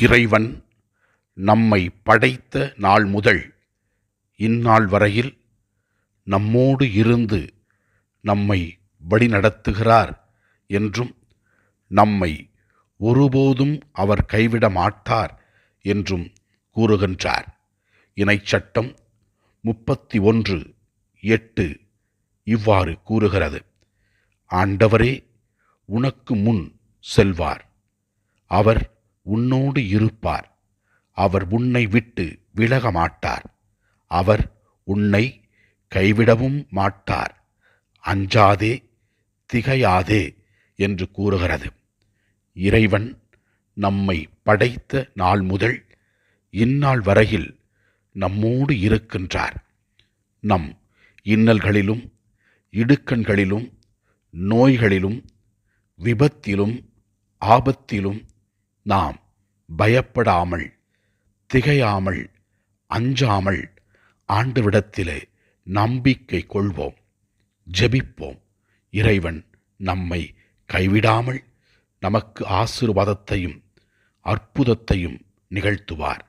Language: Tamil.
இறைவன் நம்மை படைத்த நாள் முதல் இந்நாள் வரையில் நம்மோடு இருந்து நம்மை வழிநடத்துகிறார் என்றும் நம்மை ஒருபோதும் அவர் கைவிட மாட்டார் என்றும் கூறுகின்றார். இணைச்சட்டம் முப்பத்தி ஒன்று எட்டு இவ்வாறு கூறுகிறது. ஆண்டவரே உனக்கு முன் செல்வார். அவர் உன்னோடு இருப்பார். அவர் உன்னை விட்டு விலக மாட்டார் அவர் உன்னை கைவிடவும் மாட்டார். அஞ்சாதே திகையாதே என்று கூறுகிறது. இறைவன் நம்மை படைத்த நாள் முதல் இந்நாள் வரையில் நம்மோடு இருக்கின்றார். நம் இன்னல்களிலும் இடுக்கண்களிலும் நோய்களிலும் விபத்திலும் ஆபத்திலும் நாம் பயப்படாமல் திகையாமல் அஞ்சாமல் ஆண்டவிடத்திலே நம்பிக்கை கொள்வோம் ஜெபிப்போம். இறைவன் நம்மை கைவிடாமல் நமக்கு ஆசீர்வாதத்தையும் அற்புதத்தையும் நிகழ்த்துவார்.